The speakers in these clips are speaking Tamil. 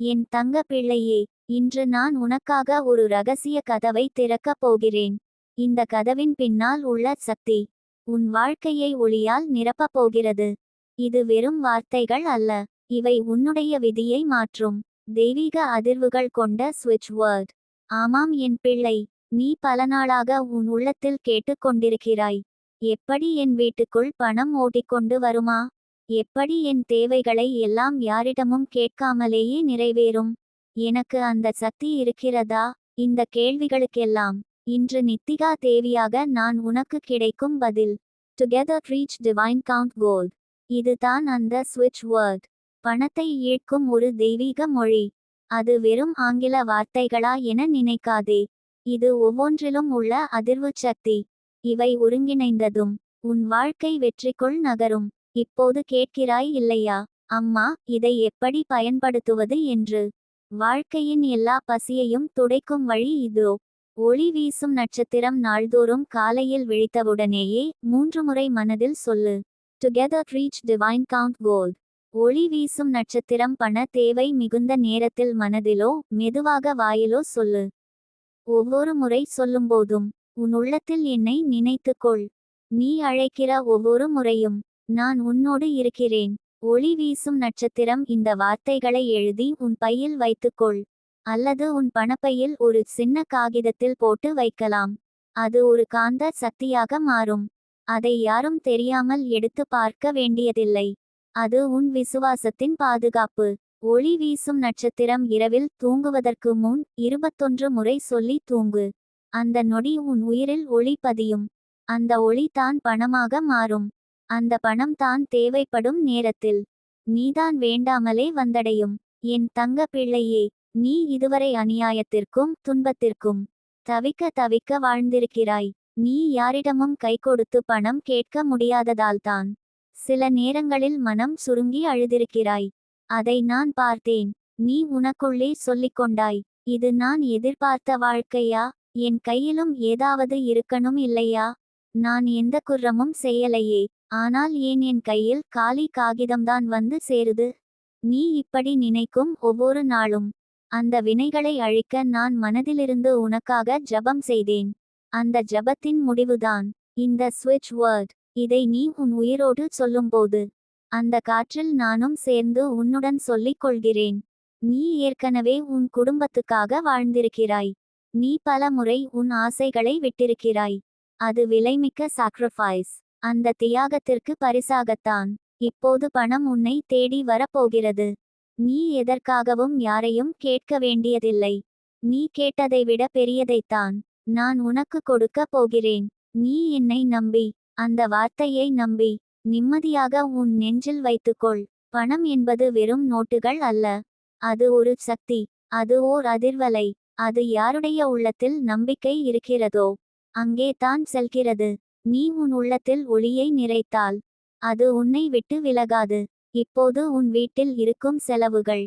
என் தங்க பிள்ளையே இன்று நான் உனக்காக ஒரு ரகசிய கதவை திறக்கப் போகிறேன். இந்த கதவின் பின்னால் உள்ள சக்தி உன் வாழ்க்கையை ஒளியால் நிரப்பப் போகிறது. இது வெறும் வார்த்தைகள் அல்ல இவை உன்னுடைய விதியை மாற்றும். தெய்வீக அதிர்வுகள் கொண்ட ஸ்விட்ச் வேர்ட். ஆமாம் என் பிள்ளை நீ பல நாளாக உன் உள்ளத்தில் கேட்டுக்கொண்டிருக்கிறாய் எப்படி என் வீட்டுக்குள் பணம் ஓட்டிக்கொண்டு வருமா? எப்படி என் தேவைகளை எல்லாம் யாரிடமும் கேட்காமலேயே நிறைவேறும்? எனக்கு அந்த சக்தி இருக்கிறதா? இந்த கேள்விகளுக்கெல்லாம் இன்று நித்திகா தேவியாக நான் உனக்கு கிடைக்கும் பதில். Together reach divine count gold இதுதான் அந்த ஸ்விட்ச் வேர்ட் பணத்தை ஈர்க்கும் ஒரு தெய்வீக மொழி. அது வெறும் ஆங்கில வார்த்தைகளா என நினைக்காதே. இது ஒவ்வொன்றிலும் உள்ள அதிர்வு சக்தி. இவை ஒருங்கிணைந்ததும் உன் வாழ்க்கை வெற்றிக்குள் நகரும். இப்போது கேட்கிறாய் இல்லையா? அம்மா இதை எப்படி பயன்படுத்துவது என்று. வாழ்க்கையின் எல்லா பசியையும் துடைக்கும் வழி இதோ. ஒளி வீசும் நட்சத்திரம் நாள்தோறும் காலையில் விழித்தவுடனேயே மூன்று முறை மனதில் சொல்லு. Together reach divine count gold ஒளி வீசும் நட்சத்திரம் பண தேவை மிகுந்த நேரத்தில் மனதிலோ மெதுவாக வாயிலோ சொல்லு. ஒவ்வொரு முறை சொல்லும்போதும் உன் உள்ளத்தில் என்னை நினைத்துக்கொள். நீ அழைக்கிற ஒவ்வொரு முறையும் நான் உன்னோடு இருக்கிறேன். ஒளி வீசும் நட்சத்திரம் இந்த வார்த்தைகளை எழுதி உன் பையில் வைத்துக்கொள். அல்லது உன் பணப்பையில் ஒரு சின்ன காகிதத்தில் போட்டு வைக்கலாம். அது ஒரு காந்த சக்தியாக மாறும். அதை யாரும் தெரியாமல் எடுத்து பார்க்க வேண்டியதில்லை. அது உன் விசுவாசத்தின் பாதுகாப்பு. ஒளி வீசும் நட்சத்திரம் இரவில் தூங்குவதற்கு முன் இருபத்தொன்று முறை சொல்லி தூங்கு. அந்த நொடி உன் உயிரில் ஒளி பதியும். அந்த ஒளி தான் பணமாக மாறும். அந்த பணம் தான் தேவைப்படும் நேரத்தில். நீதான் வேண்டாமலே வந்தடையும். என் தங்க பிள்ளையே நீ இதுவரை அநியாயத்திற்கும் துன்பத்திற்கும் தவிக்க தவிக்க வாழ்ந்திருக்கிறாய். நீ யாரிடமும் கை கொடுத்து பணம் கேட்க முடியாததால்தான் சில நேரங்களில் மனம் சுருங்கி அழுதிருக்கிறாய். அதை நான் பார்த்தேன். நீ உனக்குள்ளே சொல்லிக் கொண்டாய். இது நான் எதிர்பார்த்த வாழ்க்கையா? என் கையிலும் ஏதாவது இருக்கணும் இல்லையா? நான் எந்த குற்றமும் செய்யலையே. ஆனால் ஏன் என் கையில் காலி காகிதம்தான் வந்து சேருது? நீ இப்படி நினைக்கும் ஒவ்வொரு நாளும். அந்த வினைகளை அழிக்க நான் மனதிலிருந்து உனக்காக ஜபம் செய்தேன். அந்த ஜபத்தின் முடிவுதான். இந்த ஸ்விட்ச் வேர்ட். இதை நீ உன் உயிரோடு சொல்லும்போது. அந்த காற்றில் நானும் சேர்ந்து உன்னுடன் சொல்லிக் கொள்கிறேன். நீ ஏற்கனவே உன் குடும்பத்துக்காக வாழ்ந்திருக்கிறாய். நீ பல முறை உன் ஆசைகளை விட்டிருக்கிறாய். அது விலைமிக்க சாக்ரிஃபைஸ் அந்த தியாகத்திற்கு பரிசாகத்தான். இப்போது பணம் உன்னை தேடி வரப்போகிறது. நீ எதற்காகவும் யாரையும் கேட்க வேண்டியதில்லை. நீ கேட்டதை விட பெரியதைத்தான். நான் உனக்கு கொடுக்க போகிறேன். நீ என்னை நம்பி அந்த வார்த்தையை நம்பி நிம்மதியாக உன் நெஞ்சில் வைத்துக்கொள். பணம் என்பது வெறும் நோட்டுகள் அல்ல. அது ஒரு சக்தி அது ஓர் அதிர்வலை. அது யாருடைய உள்ளத்தில் நம்பிக்கை இருக்கிறதோ அங்கே தான் செல்கிறது. நீ உன் உள்ளத்தில் ஒளியை நிறைத்தால் அது உன்னை விட்டு விலகாது. இப்போது உன் வீட்டில் இருக்கும் செலவுகள்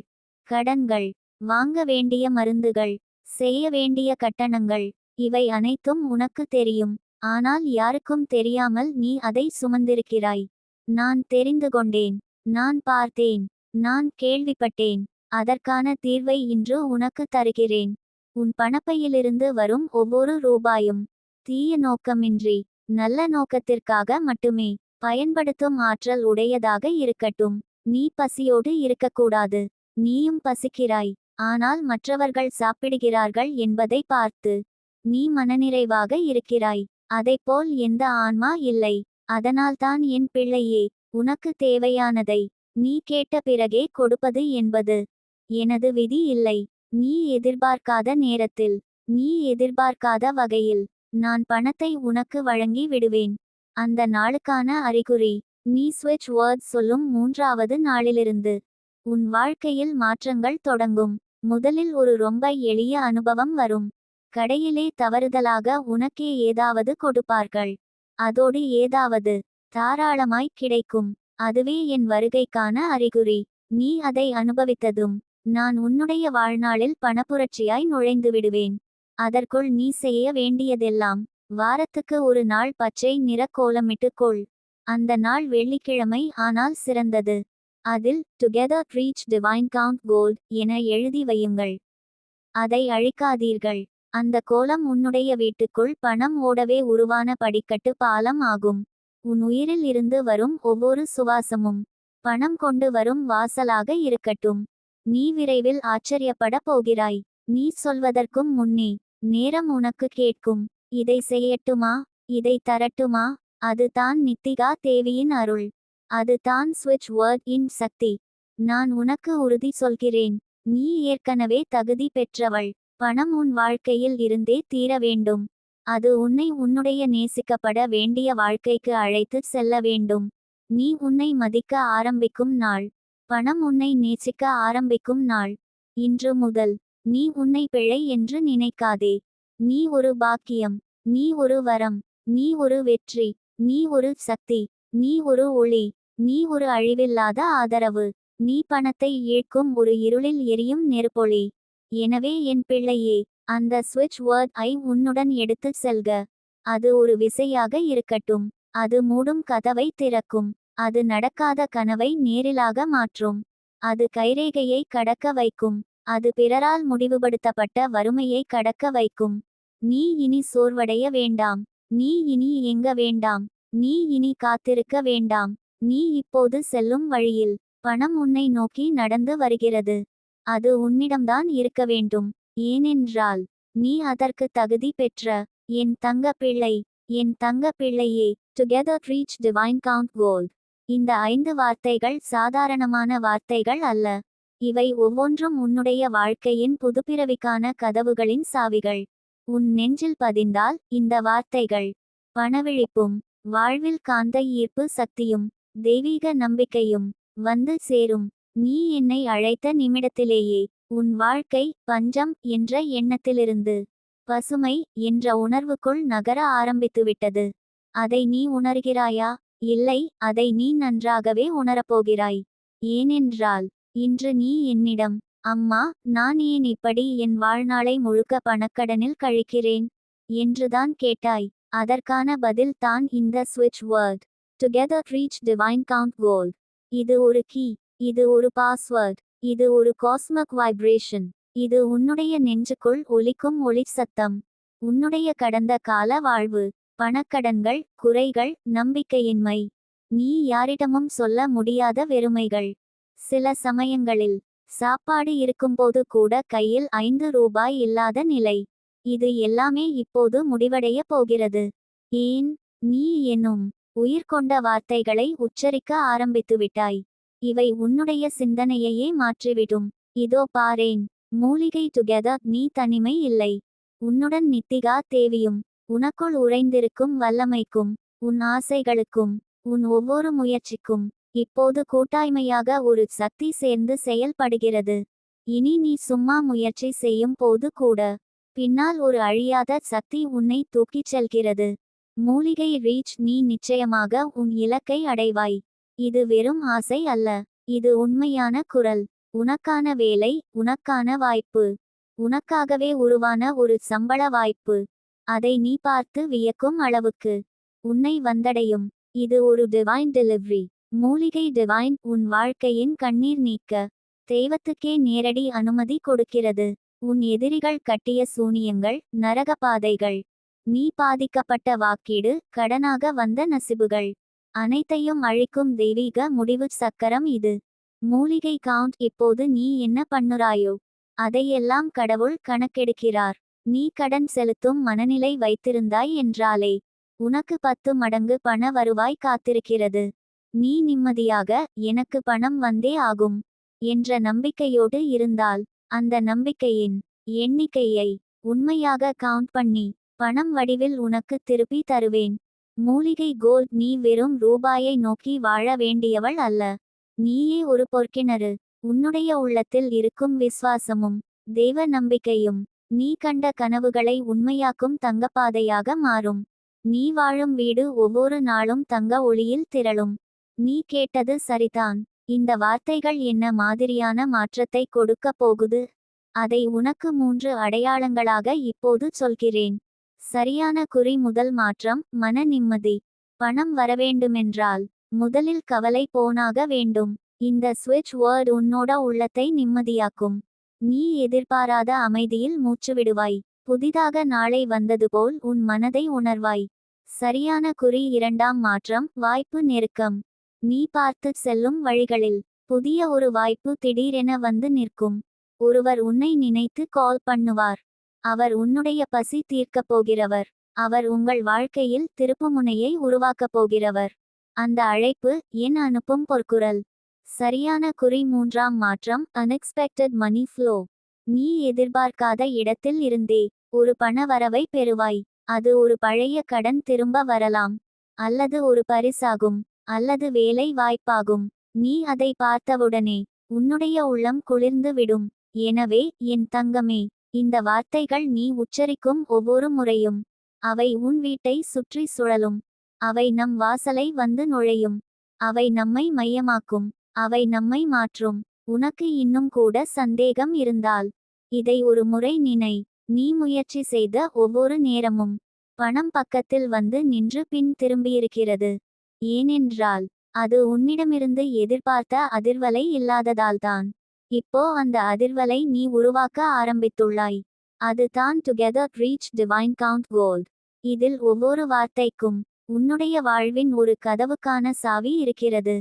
கடன்கள் வாங்க வேண்டிய மருந்துகள் செய்ய வேண்டிய கட்டணங்கள் இவை அனைத்தும் உனக்கு தெரியும். ஆனால் யாருக்கும் தெரியாமல் நீ அதை சுமந்திருக்கிறாய். நான் தெரிந்து கொண்டேன் நான் பார்த்தேன் நான் கேள்விப்பட்டேன் அதற்கான தீர்வை இன்று உனக்கு தருகிறேன். உன் பணப்பையிலிருந்து வரும் ஒவ்வொரு ரூபாயும் தீய நோக்கமின்றி நல்ல நோக்கத்திற்காக மட்டுமே பயன்படுத்தும் ஆற்றல் உடையதாக இருக்கட்டும். நீ பசியோடு இருக்கக்கூடாது. நீயும் பசிக்கிறாய். ஆனால் மற்றவர்கள் சாப்பிடுகிறார்கள் என்பதை பார்த்து நீ மனநிறைவாக இருக்கிறாய். அதைப்போல் எந்த ஆன்மா இல்லை. அதனால்தான் என் பிள்ளையே உனக்கு தேவையானதை நீ கேட்ட பிறகே கொடுப்பது என்பது எனது விதி இல்லை. நீ எதிர்பார்க்காத நேரத்தில் நீ எதிர்பார்க்காத வகையில் நான் பணத்தை உனக்கு வழங்கி விடுவேன். அந்த நாளுக்கான அறிகுறி நீ ஸ்விட்ச் வேர்ட் சொல்லும் மூன்றாவது நாளிலிருந்து. உன் வாழ்க்கையில் மாற்றங்கள் தொடங்கும். முதலில் ஒரு ரொம்ப எளிய அனுபவம் வரும். கடையிலே தவறுதலாக உனக்கே ஏதாவது கொடுப்பார்கள். அதோடு ஏதாவது தாராளமாய் கிடைக்கும். அதுவே என் வருகைக்கான அறிகுறி. நீ அதை அனுபவித்ததும் நான் உன்னுடைய வாழ்நாளில் பணப்புரட்சியாய் நுழைந்து விடுவேன். அதற்குள் நீ செய்ய வேண்டியதெல்லாம். வாரத்துக்கு ஒரு நாள் பச்சை நிற கோலமிட்டு கொள். அந்த நாள் வெள்ளிக்கிழமை ஆனால் சிறந்தது. அதில் together reach divine count gold என எழுதி வையுங்கள். அதை அழிக்காதீர்கள். அந்த கோலம் உன்னுடைய வீட்டுக்குள் பணம் ஓடவே உருவான படிக்கட்டு பாலம் ஆகும். உன் உயிரில் இருந்து வரும் ஒவ்வொரு சுவாசமும் பணம் கொண்டு வரும் வாசலாக இருக்கட்டும். நீ விரைவில் ஆச்சரியப்பட போகிறாய். நீ சொல்வதற்கும் முன்னே நேரம் உனக்கு கேட்கும். இதை செய்யட்டுமா? இதை தரட்டுமா? அது தான் நித்திகா தேவியின் அருள். அது தான் ஸ்விட்ச் வேர்ட் இன் சக்தி. நான் உனக்கு உறுதி சொல்கிறேன். நீ ஏற்கனவே தகுதி பெற்றவள். பணம் உன் வாழ்க்கையில் இருந்தே தீர வேண்டும். அது உன்னை உன்னுடைய நேசிக்கப்பட வேண்டிய வாழ்க்கைக்கு அழைத்து செல்ல வேண்டும். நீ உன்னை மதிக்க ஆரம்பிக்கும் நாள். பணம் உன்னை நேசிக்க ஆரம்பிக்கும் நாள். இன்று முதல். நீ உன்னை பிழை என்று நினைக்காதே. நீ ஒரு பாக்கியம் நீ ஒரு வரம் நீ ஒரு வெற்றி நீ ஒரு சக்தி நீ ஒரு ஒளி நீ ஒரு அழிவில்லாத ஆதரவு. நீ பணத்தை ஈழ்க்கும் ஒரு இருளில் எரியும் நெருப்பொளி எனவே என் பிள்ளையே அந்த ஸ்விட்ச் வேர்ட் ஐ உன்னுடன் எடுத்துச் செல்க. அது ஒரு விசையாக இருக்கட்டும் அது மூடும் கதவை திறக்கும் அது நடக்காத கனவை நேரிலாக மாற்றும். அது கைரேகையை கடக்க வைக்கும். அது பிறரால் முடிவுபடுத்தப்பட்ட வறுமையை கடக்க வைக்கும். நீ இனி சோர்வடைய வேண்டாம். நீ இனி எங்க வேண்டாம். நீ இனி காத்திருக்க வேண்டாம். நீ இப்போது செல்லும் வழியில் பணம் உன்னை நோக்கி நடந்து வருகிறது. அது உன்னிடம்தான் இருக்க வேண்டும். ஏனென்றால் நீ அதற்கு தகுதி பெற்ற என் தங்க பிள்ளை என் தங்க பிள்ளையே together reach divine count gold இந்த ஐந்து வார்த்தைகள் சாதாரணமான வார்த்தைகள் அல்ல. இவை ஒவ்வொன்றும் உன்னுடைய வாழ்க்கையின் புதுப்பிறவிக்கான கதவுகளின் சாவிகள். உன் நெஞ்சில் பதிந்தால் இந்த வார்த்தைகள். பணவிழிப்பும் வாழ்வில் காந்த ஈர்ப்பு சக்தியும் தெய்வீக நம்பிக்கையும் வந்து சேரும். நீ என்னை அழைத்த நிமிடத்திலேயே உன் வாழ்க்கை பஞ்சம் என்ற எண்ணத்திலிருந்து பசுமை என்ற உணர்வுக்குள் நகர ஆரம்பித்துவிட்டது. அதை நீ உணர்கிறாயா? இல்லை அதை நீ நன்றாகவே உணரப்போகிறாய். ஏனென்றால் இன்று நீ என்னிடம் அம்மா நான் ஏன் இப்படி என் வாழ்நாளை முழுக்க பணக்கடனில் கழிக்கிறேன்? என்றுதான் கேட்டாய். அதற்கான பதில் தான் இந்த ஸ்விட்ச் word together reach divine count goal இது ஒரு கீ இது ஒரு பாஸ்வேர்ட் இது ஒரு காஸ்மிக் வைப்ரேஷன் இது உன்னுடைய நெஞ்சுக்குள் ஒலிக்கும் ஒளி சத்தம். உன்னுடைய கடந்த கால வாழ்வு பணக்கடன்கள் குறைகள் நம்பிக்கையின்மை. நீ யாரிடமும் சொல்ல முடியாத வெறுமைகள். சில சமயங்களில் சாப்பாடு இருக்கும்போது கூட கையில் ஐந்து ரூபாய் இல்லாத நிலை. இது எல்லாமே இப்போது முடிவடைய போகிறது. ஏன்? நீ என்னும் உயிர் கொண்ட வார்த்தைகளை உச்சரிக்க ஆரம்பித்துவிட்டாய் இவை உன்னுடைய சிந்தனையையே மாற்றிவிடும். இதோ பாரேன் மூலிகை டுகெதர் நீ தனிமை இல்லை. உன்னுடன் நித்திகா தேவியும் உனக்குள் உறைந்திருக்கும் வல்லமைக்கும் உன் ஆசைகளுக்கும் உன் ஒவ்வொரு முயற்சிக்கும் இப்போது கூட்டாய்மையாக ஒரு சக்தி சேர்ந்து செயல்படுகிறது. இனி நீ சும்மா முயற்சி செய்யும் போது கூட. பின்னால் ஒரு அழியாத சக்தி உன்னை தூக்கிச் செல்கிறது. மூலிகை ரீச் நீ நிச்சயமாக உன் இலக்கை அடைவாய். இது வெறும் ஆசை அல்ல. இது உண்மையான குரல். உனக்கான வேலை உனக்கான வாய்ப்பு. உனக்காகவே உருவான ஒரு சம்பள வாய்ப்பு. அதை நீ பார்த்து வியக்கும் அளவுக்கு. உன்னை வந்தடையும். இது ஒரு டிவைன் டெலிவரி மூலிகை டிவைன் உன் வாழ்க்கையின் கண்ணீர் நீக்க தெய்வத்துக்கே நேரடி அனுமதி கொடுக்கிறது. உன் எதிரிகள் கட்டிய சூனியங்கள் நரக பாதைகள் நீ பாதிக்கப்பட்ட வாக்கீடு கடனாக வந்த நசிபுகள் அனைத்தையும் அழிக்கும் தெய்வீக முடிவு சக்கரம் இது. மூலிகை கவுண்ட் இப்போது நீ என்ன பண்ணுறாயோ அதையெல்லாம் கடவுள் கணக்கெடுக்கிறார். நீ கடன் செலுத்தும் மனநிலை வைத்திருந்தாய் என்றாலே உனக்கு பத்து மடங்கு பண வருவாய் காத்திருக்கிறது. நீ நிம்மதியாக எனக்கு பணம் வந்தே ஆகும் என்ற நம்பிக்கையோடு இருந்தால் அந்த நம்பிக்கையின் எண்ணிக்கையை உண்மையாக கவுண்ட் பண்ணி பணம் வடிவில் உனக்கு திருப்பி தருவேன். மூலிகை கோல் நீ வெறும் ரூபாயை நோக்கி வாழ வேண்டியவள் அல்ல. நீயே ஒரு பொற்கிணறு. உன்னுடைய உள்ளத்தில் இருக்கும் விசுவாசமும் தெய்வ நம்பிக்கையும் நீ கண்ட கனவுகளை உண்மையாக்கும் தங்கப்பாதையாக மாறும். நீ வாழும் வீடு ஒவ்வொரு நாளும் தங்க ஒளியில் திரளும். நீ கேட்டது சரிதான். இந்த வார்த்தைகள் என்ன மாதிரியான மாற்றத்தை கொடுக்க போகுது? அதை உனக்கு மூன்று அடையாளங்களாக இப்போது சொல்கிறேன். சரியான குறி முதல் மாற்றம் மன நிம்மதி. பணம் வரவேண்டுமென்றால் முதலில் கவலை போனாக வேண்டும். இந்த ஸ்விட்ச் வேர்ட் உன்னோட உள்ளத்தை நிம்மதியாக்கும். நீ எதிர்பாராத அமைதியில் மூச்சுவிடுவாய். புதிதாக நாளை வந்தது போல் உன் மனதை உணர்வாய். சரியான குறி இரண்டாம் மாற்றம் வாய்ப்பு நெருக்கம். நீ பார்த்து செல்லும் வழிகளில் புதிய ஒரு வாய்ப்பு திடீரென வந்து நிற்கும். ஒருவர் உன்னை நினைத்து கால் பண்ணுவார். அவர் உன்னுடைய பசி தீர்க்கப் போகிறவர். அவர் உங்கள் வாழ்க்கையில் திருப்புமுனையை உருவாக்கப் போகிறவர். அந்த அழைப்பு என் அனுப்பும் பொற்குரல். சரியான குறி மூன்றாம் மாற்றம் அன்எக்ஸ்பெக்டட் மணி ஃப்ளோ நீ எதிர்பார்க்காத இடத்தில் இருந்தே ஒரு பண வரவை பெறுவாய். அது ஒரு பழைய கடன் திரும்ப வரலாம். அல்லது ஒரு பரிசாகும். அல்லது வேலை வாய்ப்பாகும் நீ அதை பார்த்தவுடனே உன்னுடைய உள்ளம் குளிர்ந்து விடும். எனவே என் தங்கமே இந்த வார்த்தைகள் நீ உச்சரிக்கும் ஒவ்வொரு முறையும். அவை உன் வீட்டை சுற்றி சுழலும். அவை நம் வாசலை வந்து நுழையும். அவை நம்மை மையமாக்கும். அவை நம்மை மாற்றும். உனக்கு இன்னும் கூட சந்தேகம் இருந்தால் இதை ஒரு முறை நினை. நீ முயற்சி செய்த ஒவ்வொரு நேரமும் பணம் பக்கத்தில் வந்து நின்று பின் திரும்பியிருக்கிறது. ஏனென்றால் அது உன்னிடமிருந்து எதிர்பார்த்த அதிர்வலை இல்லாததால்தான். இப்போ அந்த அதிர்வலை நீ உருவாக்க ஆரம்பித்துள்ளாய். அதுதான் together reach divine count gold இதில் ஒவ்வொரு வார்த்தைக்கும் உன்னுடைய வாழ்வின் ஒரு கதவுக்கான சாவி இருக்கிறது.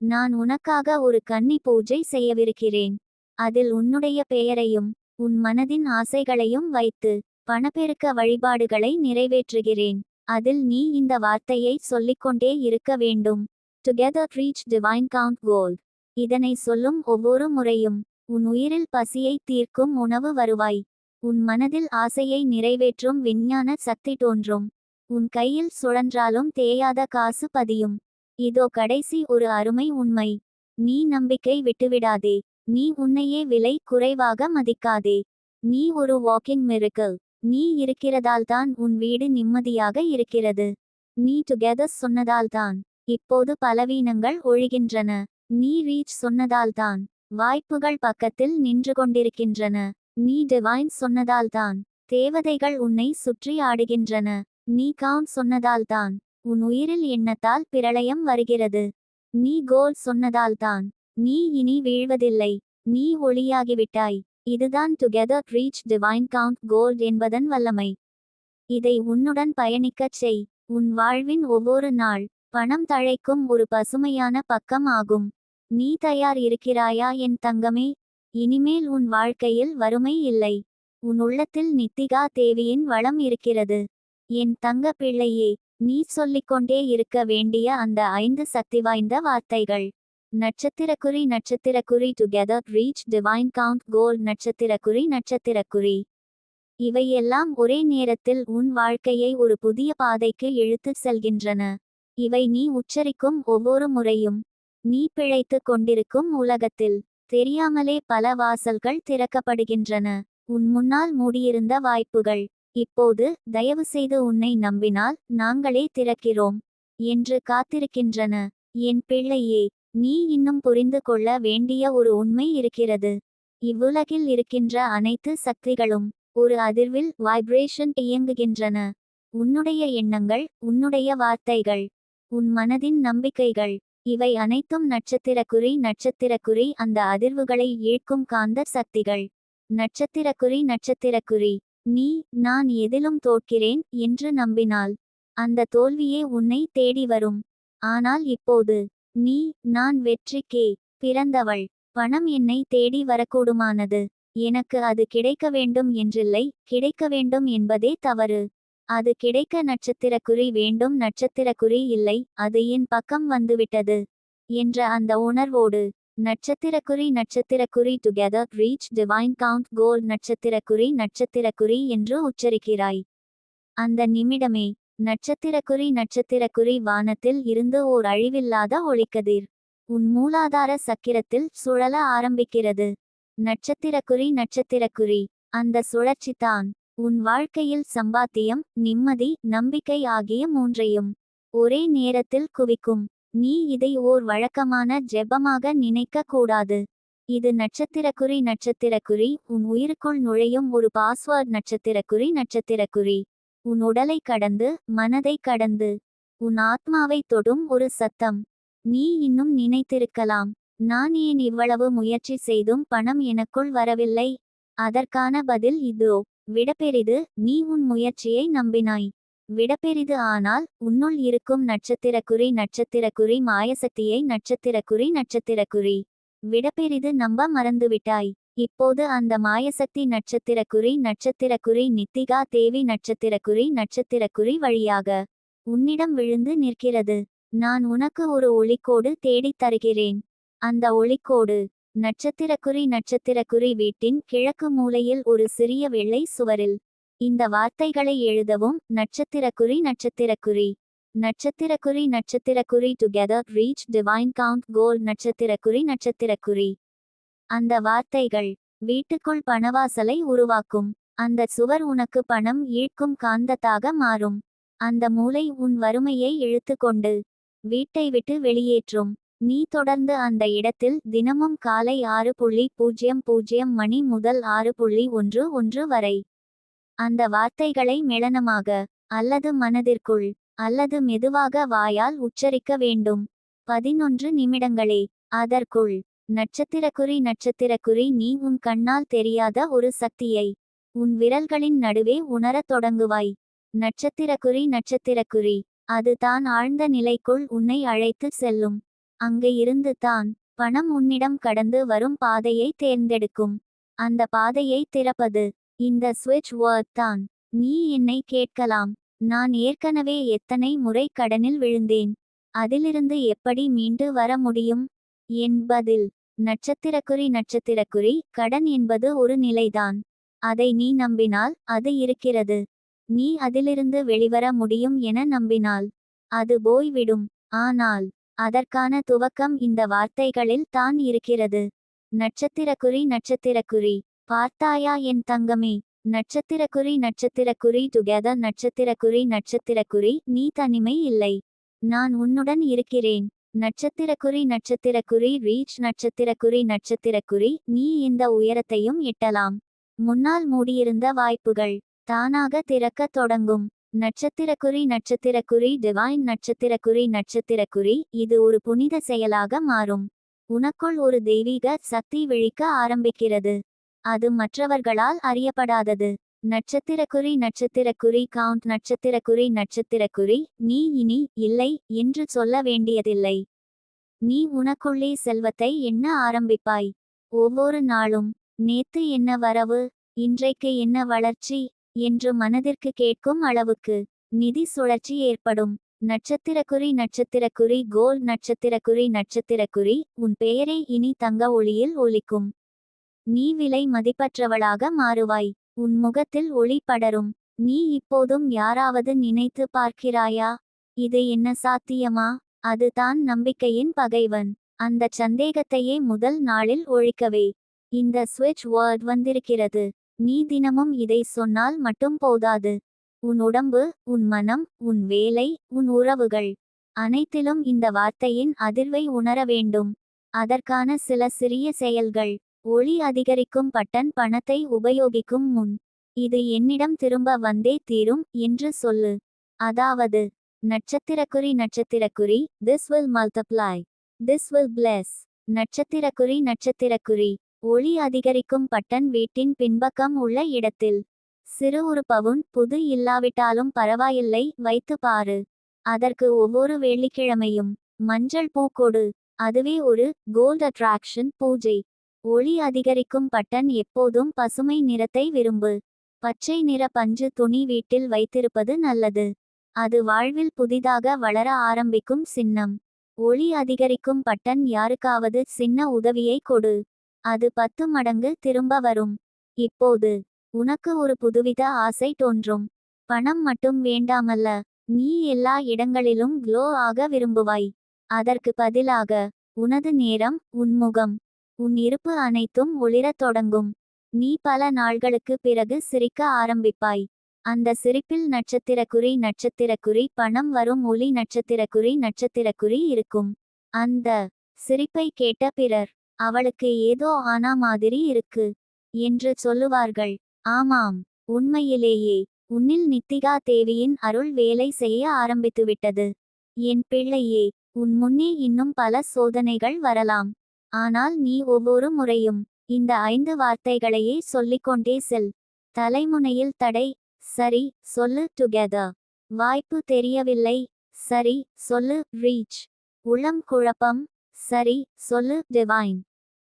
நான் உனக்காக ஒரு கன்னி பூஜை செய்யவிருக்கிறேன். அதில் உன்னுடைய பெயரையும் உன் மனதின் ஆசைகளையும் வைத்து பணப்பெருக்க வழிபாடுகளை நிறைவேற்றுகிறேன். அதில் நீ இந்த வார்த்தையை சொல்லிக்கொண்டே இருக்க வேண்டும். Together reach divine count goal இதனை சொல்லும் ஒவ்வொரு முறையும் உன் உயிரில் பசியை தீர்க்கும் உணவு வருவாய். உன் மனதில் ஆசையை நிறைவேற்றும் விஞ்ஞான சக்தி தோன்றும். உன் கையில் சுழன்றாலும் தேயாத காசு பதியும். இதோ கடைசி ஒரு அருமை உண்மை. நீ நம்பிக்கை விட்டுவிடாதே. நீ உன்னையே விலை குறைவாக மதிக்காதே. நீ ஒரு வாக்கிங் மிருக்கல் நீ இருக்கிறதால்தான் உன் வீடு நிம்மதியாக இருக்கிறது. நீ டுகெதர் சொன்னதால்தான் இப்போது பலவீனங்கள் ஒழிகின்றன. நீ ரீச் சொன்னதால்தான் வாய்ப்புகள் பக்கத்தில் நின்று கொண்டிருக்கின்றன. நீ டிவைன் சொன்னதால்தான் தேவதைகள் உன்னை சுற்றி ஆடுகின்றன. நீ காம் சொன்னதால்தான் உன் உயிரில் எண்ணத்தால் பிரளயம் வருகிறது. நீ கோல் சொன்னதால்தான் நீ இனி வீழ்வதில்லை. நீ ஒளியாகிவிட்டாய். இதுதான் together reach divine count gold என்பதன் வல்லமை. இதை உன்னுடன் பயணிக்கச் செய். உன் வாழ்வின் ஒவ்வொரு நாள் பணம் தழைக்கும் ஒரு பசுமையான பக்கம் ஆகும். நீ தயார் இருக்கிறாயா என் தங்கமே? இனிமேல் உன் வாழ்க்கையில் வறுமை இல்லை. உன் உள்ளத்தில் நித்திகா தேவியின் வளம் இருக்கிறது. என் தங்க பிள்ளையே நீ சொல்லிக்கொண்டே இருக்க வேண்டிய அந்த ஐந்து சக்தி வாய்ந்த வார்த்தைகள். நட்சத்திரக்குறி நட்சத்திரக்குறி together reach divine count goal நட்சத்திரக்குறி நட்சத்திரக்குறி. இவையெல்லாம் ஒரே நேரத்தில் உன் வாழ்க்கையை ஒரு புதிய பாதைக்கு இழுத்துச் செல்கின்றன. இவை நீ உச்சரிக்கும் ஒவ்வொரு முறையும். நீ பிழைத்து கொண்டிருக்கும் உலகத்தில் தெரியாமலே பல வாசல்கள் திறக்கப்படுகின்றன. உன் முன்னால் மூடியிருந்த வாய்ப்புகள். இப்போது தயவு செய்து உன்னை நம்பினால் நாங்களே திறக்கிறோம். என்று காத்திருக்கின்றன. என் பிள்ளையே நீ இன்னும் புரிந்து கொள்ள வேண்டிய ஒரு உண்மை இருக்கிறது. இவ்வுலகில் இருக்கின்ற அனைத்து சக்திகளும் ஒரு அதிர்வில் வைப்ரேஷன் இயங்குகின்றன. உன்னுடைய எண்ணங்கள் உன்னுடைய வார்த்தைகள் உன் மனதின் நம்பிக்கைகள் இவை அனைத்தும் நட்சத்திரக்குறி நட்சத்திரக்குறி அந்த அதிர்வுகளை ஈழ்க்கும் காந்த சக்திகள். நட்சத்திரக்குறி நட்சத்திரக்குறி நீ நான் எதிலும் தோற்கிறேன் என்று நம்பினால் அந்த தோல்வியே உன்னை தேடி வரும். ஆனால் இப்போது நீ நான் வெற்றிக்கே பிறந்தவள். பணம் என்னை தேடி வரக்கூடுமானது. எனக்கு அது கிடைக்க வேண்டும் என்றில்லை. கிடைக்க வேண்டும் என்பதே தவறு. அது கிடைக்க நட்சத்திரக்குறி வேண்டும். நட்சத்திரக்குறி இல்லை. அது என் பக்கம் வந்துவிட்டது. என்ற அந்த உணர்வோடு நட்சத்திரக்குறி நட்சத்திரக்குறி together reach divine count goal நட்சத்திரக்குறி நட்சத்திரக்குறி என்று உச்சரிக்கிறாய். அந்த நிமிடமே நட்சத்திரக்குறி நட்சத்திரக்குறி வானத்தில் இருந்து ஓர் அழிவில்லாத ஒளிக்கதிர். உன் மூலாதார சக்கிரத்தில் சுழல ஆரம்பிக்கிறது. நட்சத்திரக்குறி நட்சத்திரக்குறி அந்த சுழற்சிதான் உன் வாழ்க்கையில் சம்பாத்தியம் நிம்மதி நம்பிக்கை ஆகிய மூன்றையும் ஒரே நேரத்தில் குவிக்கும். நீ இதை ஓர் வழக்கமான ஜெபமாக நினைக்க கூடாது. இது நட்சத்திரக்குறி நட்சத்திரக்குறி உன் உயிருக்குள் நுழையும் ஒரு பாஸ்வேர்ட் நட்சத்திரக்குறி நட்சத்திரக்குறி. உன் உடலை கடந்து மனதை கடந்து. உன் ஆத்மாவை தொடும் ஒரு சத்தம். நீ இன்னும் நினைத்திருக்கலாம். நான் ஏன் இவ்வளவு முயற்சி செய்தும் பணம் எனக்குள் வரவில்லை? அதற்கான பதில் இதோ. விடப்பெரிது நீ உன் முயற்சியை நம்பினாய். விடப்பெரிது ஆனால் உன்னுள் இருக்கும் நட்சத்திரக்குறி நட்சத்திரக்குறி மாயசக்தியை நட்சத்திரக்குறி நட்சத்திரக்குறி. விடப்பெரிது நம்ப மறந்துவிட்டாய். இப்போது அந்த மாயசக்தி நட்சத்திரக்குறி நட்சத்திரக்குறி நித்திகா தேவி நட்சத்திரக்குறி நட்சத்திரக்குறி வழியாக உன்னிடம் விழுந்து நிற்கிறது. நான் உனக்கு ஒரு ஒளிக்கோடு தேடித் தருகிறேன். அந்த ஒளிக்கோடு நட்சத்திரக்குறி நட்சத்திரக்குறி வீட்டின் கிழக்கு மூலையில் ஒரு சிறிய வெள்ளை சுவரில். இந்த வார்த்தைகளை எழுதவும் நட்சத்திரக்குறி நட்சத்திரக்குறி. நட்சத்திரக்குறி நட்சத்திரக்குறி together reach divine count goal நட்சத்திரக்குறி நட்சத்திரக்குறி. அந்த வார்த்தைகள் வீட்டுக்குள் பணவாசலை உருவாக்கும். அந்த சுவர் உனக்கு பணம் ஈழ்க்கும் காந்தத்தாக மாறும். அந்த மூலை உன் வறுமையை இழுத்துக்கொண்டு வீட்டை விட்டு வெளியேற்றும். நீ தொடர்ந்து அந்த இடத்தில் தினமும் காலை ஆறு புள்ளி பூஜ்ஜியம் பூஜ்ஜியம் மணி முதல் ஆறு புள்ளி ஒன்று ஒன்று வரை. அந்த வார்த்தைகளை மெளனமாக அல்லது மனதிற்குள் அல்லது மெதுவாக வாயால் உச்சரிக்க வேண்டும். பதினொன்று நிமிடங்களே. அதற்குள் நட்சத்திரக்குறி நட்சத்திரக்குறி நீ உன் கண்ணால் தெரியாத ஒரு சக்தியை உன் விரல்களின் நடுவே உணரத் தொடங்குவாய். நட்சத்திரக்குறி நட்சத்திரக்குறி அது தான் ஆழ்ந்த நிலைக்குள் உன்னை அழைத்து செல்லும். அங்கு இருந்து தான் பணம் உன்னிடம் கடந்து வரும் பாதையை தேர்ந்தெடுக்கும். அந்த பாதையை திறப்பது இந்த சுவிட்ச் வேர்ட் தான். நீ என்னை கேட்கலாம். நான் ஏற்கனவே எத்தனை முறை கடனில் விழுந்தேன். அதிலிருந்து எப்படி மீண்டு வர முடியும்? என் பதில் நட்சத்திரக்குறி நட்சத்திரக்குறி கடன் என்பது ஒரு நிலைதான். அதை நீ நம்பினால் அது இருக்கிறது. நீ அதிலிருந்து வெளிவர முடியும் என நம்பினால் அது போய்விடும். ஆனால் அதற்கான துவக்கம் இந்த வார்த்தைகளில் தான் இருக்கிறது. நட்சத்திரக்குறி நட்சத்திரக்குறி பார்த்தாயா என் தங்கமே? நட்சத்திரக்குறி நட்சத்திரக்குறி டுகெதர் நட்சத்திரக்குறி நட்சத்திரக்குறி நீ தனிமை இல்லை. நான் உன்னுடன் இருக்கிறேன். நட்சத்திரக்குறி நட்சத்திரக்குறி ரீச் நட்சத்திரக்குறி நட்சத்திரக்குறி நீ இந்த உயரத்தையும் எட்டலாம். முன்னால் மூடியிருந்த வாய்ப்புகள் தானாக திறக்கத் தொடங்கும். நட்சத்திரக்குறி நட்சத்திரக்குறி டிவைன் நட்சத்திரக்குறி நட்சத்திரக்குறி இது ஒரு புனித செயலாக மாறும். உனக்குள் ஒரு தெய்வீக சக்தி விழிக்க ஆரம்பிக்கிறது. அது மற்றவர்களால் அறியப்படாதது. நட்சத்திரக்குறி நட்சத்திரக்குறி கவுண்ட் நட்சத்திரக்குறி நட்சத்திரக்குறி நீ இனி இல்லை என்று சொல்ல வேண்டியதில்லை. நீ உனக்குள்ளே செல்வத்தை எண்ண ஆரம்பிப்பாய். ஒவ்வொரு நாளும் நேத்து என்ன வரவு? இன்றைக்கு என்ன வளர்ச்சி? என்று மனதிற்கு கேட்கும் அளவுக்கு நிதி சுழற்சி ஏற்படும். நட்சத்திரக்குறி நட்சத்திரக்குறி கோல் நட்சத்திரக்குறி நட்சத்திரக்குறி உன் பெயரை இனி தங்க ஒளியில் ஒலிக்கும். நீ விலை மதிப்பற்றவளாக மாறுவாய். உன் முகத்தில் ஒளி படரும். நீ இப்போதும் யாராவது நினைத்து பார்க்கிறாயா? இது என்ன சாத்தியமா? அதுதான் நம்பிக்கையின் பகைவன். அந்த சந்தேகத்தையே முதல் நாளில் ஒழிக்கவே. இந்த ஸ்விட்ச் வேர்ட் வந்திருக்கிறது. நீ தினமும் இதை சொன்னால் மட்டும் போதாது. உன் உடம்பு உன் மனம் உன் வேலை உன் உறவுகள் அனைத்திலும் இந்த வார்த்தையின் அதிர்வை உணர வேண்டும். அதற்கான சில சிறிய செயல்கள். ஒளி அதிகரிக்கும் பட்டன் பணத்தை உபயோகிக்கும் முன் இது என்னிடம் திரும்ப வந்தே தீரும் என்று சொல்லு. அதாவது நட்சத்திரக்குறி நட்சத்திரக்குறி this will multiply this will bless நட்சத்திரக்குறி நட்சத்திரக்குறி. ஒளி அதிகரிக்கும் பட்டன் வீட்டின் பின்பக்கம் உள்ள இடத்தில். சிறு ஒரு பவுன் புது இல்லாவிட்டாலும் பரவாயில்லை வைத்து பாரு. அதற்கு ஒவ்வொரு வெள்ளிக்கிழமையும் மஞ்சள் பூ கொடு. அதுவே ஒரு கோல்ட் அட்ராக்ஷன் பூஜை. ஒளி அதிகரிக்கும் பட்டன் எப்போதும் பசுமை நிறத்தை விரும்பு. பச்சை நிற பஞ்சு துணி வீட்டில் வைத்திருப்பது நல்லது. அது வாழ்வில் புதிதாக வளர ஆரம்பிக்கும் சின்னம். ஒளி அதிகரிக்கும் பட்டன் யாருக்காவது சின்ன உதவியை கொடு. அது பத்து மடங்கு திரும்ப வரும். இப்போது உனக்கு ஒரு புதுவித ஆசை தோன்றும். பணம் மட்டும் வேண்டாமல்ல நீ எல்லா இடங்களிலும் க்ளோ ஆக விரும்புவாய். அதற்கு பதிலாக உனது நேரம் உன்முகம் உன் இருப்பு அனைத்தும் ஒளிரத் தொடங்கும். நீ பல நாள்களுக்கு பிறகு சிரிக்க ஆரம்பிப்பாய். அந்த சிரிப்பில் நட்சத்திரக்குறி நட்சத்திரக்குறி பணம் வரும் ஒளி நட்சத்திரக்குறி நட்சத்திரக்குறி இருக்கும். அந்த சிரிப்பை கேட்ட பிறர் அவளுக்கு ஏதோ ஆனா மாதிரி இருக்கு என்று சொல்லுவார்கள். ஆமாம் உண்மையிலேயே உன்னில் நித்திகா தேவியின் அருள் வேலை செய்ய ஆரம்பித்துவிட்டது. என் பிள்ளையே உன் முன்னே இன்னும் பல சோதனைகள் வரலாம். ஆனால் நீ ஒவ்வொரு முறையும் இந்த ஐந்து வார்த்தைகளையே சொல்லிக்கொண்டே செல். தலைமுனையில் தடை. சரி சொல்லு டுகெதர். வாய்ப்பு தெரியவில்லை. சரி சொல்லு ரீச். உளம் குழப்பம். சரி சொல்லு டிவைன்.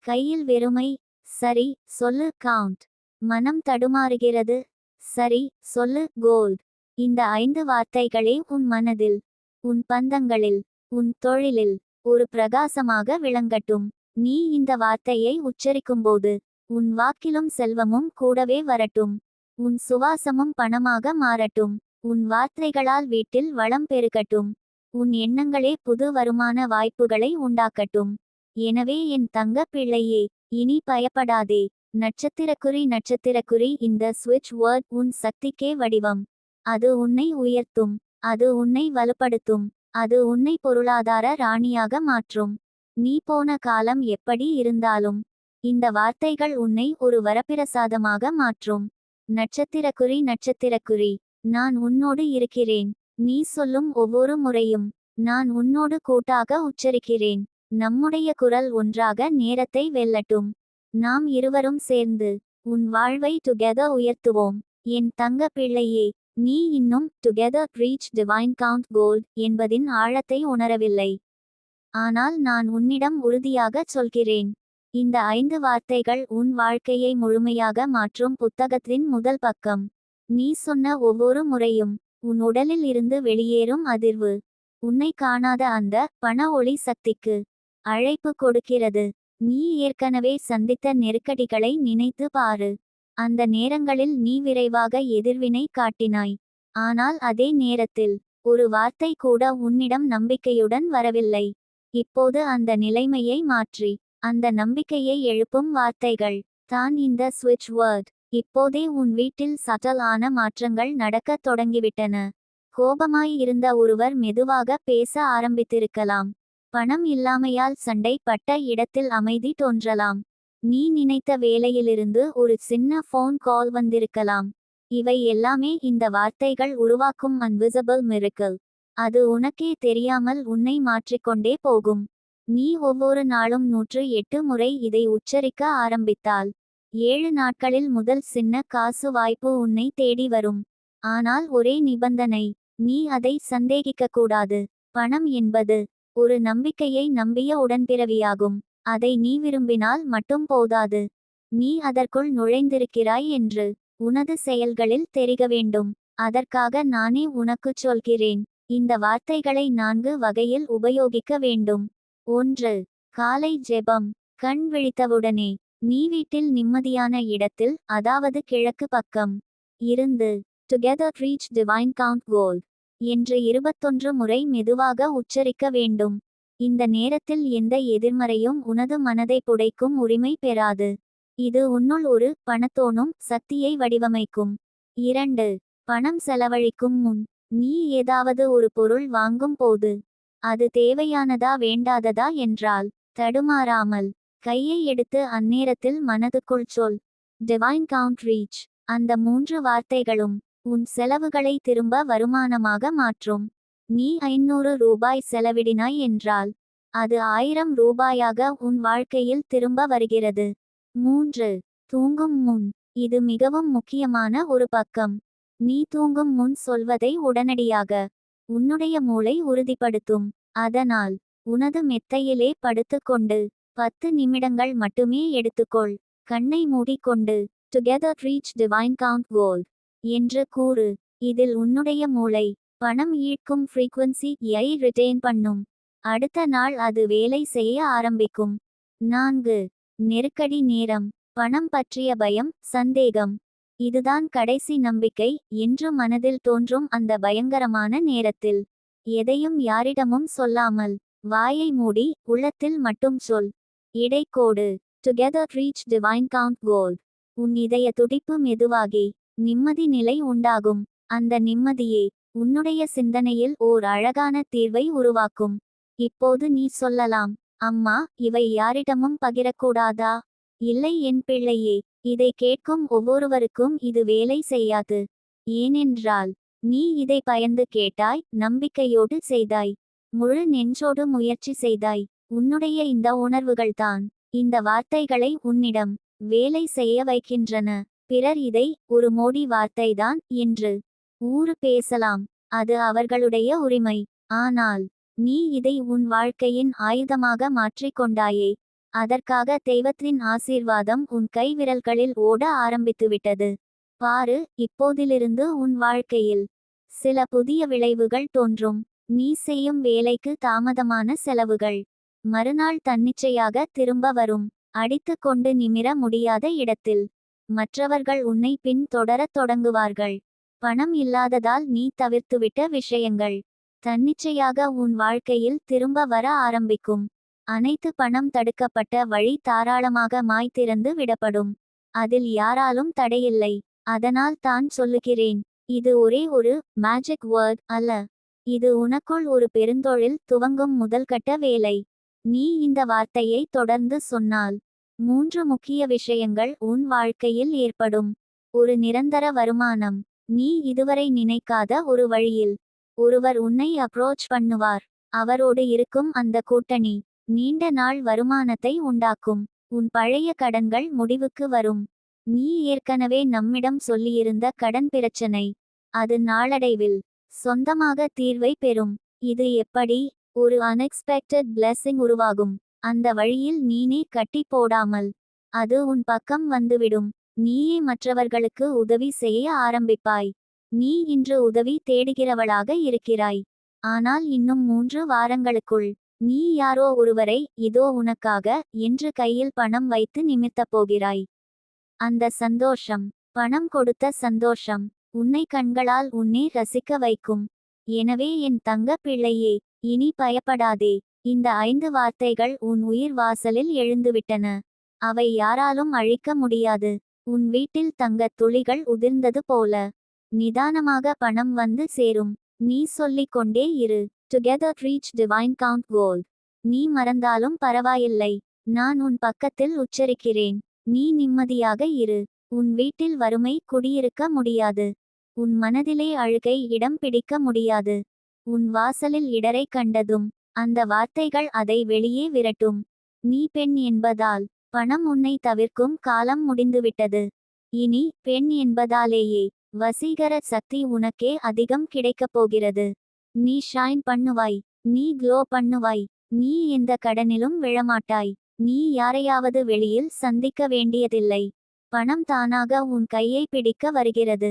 கையில் வெறுமை. சரி சொல்லு கவுண்ட். மனம் தடுமாறுகிறது. சரி சொல்லு கோல்ட் இந்த ஐந்து வார்த்தைகளே உன் மனதில் உன் பந்தங்களில் உன் தொழிலில் ஒரு பிரகாசமாக விளங்கட்டும். நீ இந்த வார்த்தையை உச்சரிக்கும்போது உன் வாக்கிலும் செல்வமும் கூடவே வரட்டும். உன் சுவாசமும் பணமாக மாறட்டும். உன் வார்த்தைகளால் வீட்டில் வளம் பெருகட்டும். உன் எண்ணங்களே புது வருமான வாய்ப்புகளை உண்டாக்கட்டும். எனவே என் தங்க பிள்ளையே இனி பயப்படாதே. நட்சத்திரக்குறி நட்சத்திரக்குறி இந்த ஸ்விட்ச் வேர்ட் உன் சக்திக்கே வடிவம். அது உன்னை உயர்த்தும். அது உன்னை வலுப்படுத்தும். அது உன்னை பொருளாதார ராணியாக மாற்றும். நீ போன காலம் எப்படி இருந்தாலும் இந்த வார்த்தைகள் உன்னை ஒரு வரப்பிரசாதமாக மாற்றும். நட்சத்திரக்குறி நட்சத்திரக்குறி நான் உன்னோடு இருக்கிறேன். நீ சொல்லும் ஒவ்வொரு முறையும் நான் உன்னோடு கூட்டாக உச்சரிக்கிறேன். நம்முடைய குரல் ஒன்றாக நேரத்தை வெல்லட்டும். நாம் இருவரும் சேர்ந்து உன் வாழ்வை டுகெதர் உயர்த்துவோம். என் தங்க பிள்ளையே நீ இன்னும் together reach divine count goal என்பதின் ஆழத்தை உணரவில்லை. ஆனால் நான் உன்னிடம் உறுதியாக சொல்கிறேன். இந்த ஐந்து வார்த்தைகள் உன் வாழ்க்கையை முழுமையாக மாற்றும் புத்தகத்தின் முதல் பக்கம். நீ சொன்ன ஒவ்வொரு முறையும் உன் உடலில் இருந்து வெளியேறும் அதிர்வு. உன்னை காணாத அந்த பண ஒளி சக்திக்கு அழைப்பு கொடுக்கிறது. நீ ஏற்கனவே சந்தித்த நெருக்கடிகளை நினைத்து பாரு. அந்த நேரங்களில் நீ விரைவாக எதிர்வினை காட்டினாய். ஆனால் அதே நேரத்தில் ஒரு வார்த்தை கூட உன்னிடம் நம்பிக்கையுடன் வரவில்லை. இப்போது அந்த நிலைமையை மாற்றி அந்த நம்பிக்கையை எழுப்பும் வார்த்தைகள். தான் இந்த சுவிட்ச் வேர்ட் இப்போதே உன் வீட்டில் சட்டல் ஆன மாற்றங்கள் நடக்கத் தொடங்கிவிட்டன. கோபமாய் இருந்த ஒருவர் மெதுவாக பேச ஆரம்பித்திருக்கலாம். பணம் இல்லாமையால் சண்டை பட்ட இடத்தில் அமைதி தோன்றலாம். நீ நினைத்த வேலையிலிருந்து ஒரு சின்ன ஃபோன் கால் வந்திருக்கலாம். இவை எல்லாமே இந்த வார்த்தைகள் உருவாக்கும் அன்விசபிள் மிருக்கல் அது உனக்கே தெரியாமல் உன்னை மாற்றிக்கொண்டே போகும். நீ ஒவ்வொரு நாளும் நூற்று எட்டு முறை இதை உச்சரிக்க ஆரம்பித்தால் ஏழு நாட்களில் முதல் சின்ன காசு வாய்ப்பு உன்னை தேடி வரும். ஆனால் ஒரே நிபந்தனை நீ அதை சந்தேகிக்கக்கூடாது பணம் என்பது ஒரு நம்பிக்கையை நம்பிய உடன்பிறவியாகும். அதை நீ விரும்பினால் மட்டும் போதாது. நீ அதற்குள் நுழைந்திருக்கிறாய் என்று உனது செயல்களில் தெரிக வேண்டும். அதற்காக நானே உனக்குச் சொல்கிறேன். இந்த வார்த்தைகளை நான்கு வகையில் உபயோகிக்க வேண்டும். ஒன்று காலை ஜெபம். கண் விழித்தவுடனே நீ வீட்டில் நிம்மதியான இடத்தில் அதாவது கிழக்கு பக்கம். இருந்து together reach divine count goal என்று இருபத்தொன்று முறை மெதுவாக உச்சரிக்க வேண்டும். இந்த நேரத்தில் எந்த எதிர்மறையும் உனது மனதை புடைக்கும் உரிமை பெறாது. இது உன்னுள் ஒரு பணத்தோணும் சக்தியை வடிவமைக்கும். இரண்டு பணம் செலவழிக்கும் முன். நீ ஏதாவது ஒரு பொருள் வாங்கும் போது அது தேவையானதா வேண்டாததா என்றால் தடுமாறாமல் கையை எடுத்து அந்நேரத்தில் மனதுக்குள் சொல். டிவைன் கவுண்ட் ரீச் அந்த மூன்று வார்த்தைகளும் உன் செலவுகளை திரும்ப வருமானமாக மாற்றும். நீ ஐநூறு ரூபாய் செலவிடினாய் என்றால் அது ஆயிரம் ரூபாயாக உன் வாழ்க்கையில் திரும்ப வருகிறது. மூன்று தூங்கும் முன். இது மிகவும் முக்கியமான ஒரு பக்கம். நீ தூங்கும் முன் சொல்வதை உடனடியாக உன்னுடைய மூளை உறுதிப்படுத்தும். அதனால் உனது மெத்தையிலே படுத்துக்கொண்டு பத்து நிமிடங்கள் மட்டுமே எடுத்துக்கொள். கண்ணை மூடிக்கொண்டு together reach divine count goal என்று கூறு. இதில் உன்னுடைய மூளை பணம் ஈர்க்கும் ஃப்ரீக்வன்சி ஐ ரிட்டைன் பண்ணும். அடுத்த நாள் அது வேலை செய்ய ஆரம்பிக்கும். நான்கு நெருக்கடி நேரம். பணம் பற்றிய பயம் சந்தேகம். இதுதான் கடைசி நம்பிக்கை என்று மனதில் தோன்றும் அந்த பயங்கரமான நேரத்தில். எதையும் யாரிடமும் சொல்லாமல் வாயை மூடி உள்ளத்தில் மட்டும் சொல். இடைக்கோடு together reach divine count goal உன் இதய துடிப்பு மெதுவாகி நிம்மதி நிலை உண்டாகும். அந்த நிம்மதியே உன்னுடைய சிந்தனையில் ஓர் அழகான தீர்வை உருவாக்கும். இப்போது நீ சொல்லலாம் அம்மா இவை யாரிடமும் பகிரக்கூடாதா? இல்லை என் பிள்ளையே இதை கேட்கும் ஒவ்வொருவருக்கும் இது வேலை செய்யாது. ஏனென்றால் நீ இதை பயந்து கேட்டாய் நம்பிக்கையோடு செய்தாய். முழு நெஞ்சோடு முயற்சி செய்தாய். உன்னுடைய இந்த உணர்வுகள்தான் இந்த வார்த்தைகளை உன்னிடம் வேலை செய்ய வைக்கின்றன. பிறர் இதை ஒரு மோடி வார்த்தைதான் என்று ஊறு பேசலாம். அது அவர்களுடைய உரிமை. ஆனால் நீ இதை உன் வாழ்க்கையின் ஆயுதமாக மாற்றிக் கொண்டாயே. அதற்காக தெய்வத்தின் ஆசீர்வாதம் உன் கைவிரல்களில் ஓட ஆரம்பித்துவிட்டது. பாரு இப்போதிலிருந்து உன் வாழ்க்கையில் சில புதிய விளைவுகள் தோன்றும். நீ செய்யும் வேலைக்கு தாமதமான செலவுகள். மறுநாள் தன்னிச்சையாக திரும்ப வரும். அடித்து கொண்டு நிமிர முடியாத இடத்தில். மற்றவர்கள் உன்னை பின் தொடரத் தொடங்குவார்கள். பணம் இல்லாததால் நீ தவிர்த்துவிட்ட விஷயங்கள். தன்னிச்சையாக உன் வாழ்க்கையில் திரும்ப வர ஆரம்பிக்கும். அனைத்து பணம் தடுக்கப்பட்ட வழி தாராளமாக மாய் திறந்து விடப்படும். அதில் யாராலும் தடையில்லை. அதனால் தான் சொல்லுகிறேன். இது ஒரே ஒரு மேஜிக் வேர்ட் அல்ல. இது உனக்குள் ஒரு பெருந்தொழில் துவங்கும் முதல்கட்ட வேலை. நீ இந்த வார்த்தையை தொடர்ந்து சொன்னால் மூன்று முக்கிய விஷயங்கள் உன் வாழ்க்கையில் ஏற்படும். ஒரு நிரந்தர வருமானம். நீ இதுவரை நினைக்காத ஒரு வழியில். ஒருவர் உன்னை அப்ரோச் பண்ணுவார். அவரோடு இருக்கும் அந்த கூட்டணி. நீண்ட நாள் வருமானத்தை உண்டாக்கும். உன் பழைய கடன்கள் முடிவுக்கு வரும். நீ ஏற்கனவே நம்மிடம் சொல்லியிருந்த கடன் பிரச்சனை. அது நாளடைவில் சொந்தமாக தீர்வை பெறும். இது எப்படி? ஒரு அன்எக்ஸ்பெக்டட் பிளெஸிங் உருவாகும். அந்த வழியில் நீனே கட்டி போடாமல். அது உன் பக்கம் வந்துவிடும். நீயே மற்றவர்களுக்கு உதவி செய்ய ஆரம்பிப்பாய். நீ இன்று உதவி தேடுகிறவளாக இருக்கிறாய். ஆனால் இன்னும் மூன்று வாரங்களுக்குள் நீ யாரோ ஒருவரை இதோ உனக்காக என்று கையில் பணம் வைத்து நிமித்தப் போகிறாய். அந்த சந்தோஷம் பணம் கொடுத்த சந்தோஷம் உன்னை கண்களால் உன்னை ரசிக்க வைக்கும். எனவே என் தங்க பிள்ளையே இனி பயப்படாதே. இந்த ஐந்து வார்த்தைகள் உன் உயிர் வாசலில் எழுந்துவிட்டன. அவை யாராலும் அழிக்க முடியாது. உன் வீட்டில் தங்கத் துளிகள் உதிர்ந்தது போல. நிதானமாக பணம் வந்து சேரும். நீ சொல்லிக் கொண்டே இரு. Together reach divine count goal நீ மறந்தாலும் பரவாயில்லை. நான் உன் பக்கத்தில் உச்சரிக்கிறேன். நீ நிம்மதியாக இரு. உன் வீட்டில் வறுமை குடியிருக்க முடியாது. உன் மனதிலே அழுகை இடம் பிடிக்க முடியாது. உன் வாசலில் இடரை கண்டதும் அந்த வார்த்தைகள் அதை வெளியே விரட்டும். நீ பெண் என்பதால் பணம் உன்னை தவிர்க்கும் காலம் முடிந்துவிட்டது. இனி பெண் என்பதாலேயே வசீகர சக்தி உனக்கே அதிகம் கிடைக்கப் போகிறது. நீ ஷைன் பண்ணுவாய் நீ க்ளோ பண்ணுவாய் நீ எந்த கடனிலும் விழமாட்டாய் நீ யாரையாவது வெளியில் சந்திக்க வேண்டியதில்லை. பணம் தானாக உன் கையை பிடிக்க வருகிறது.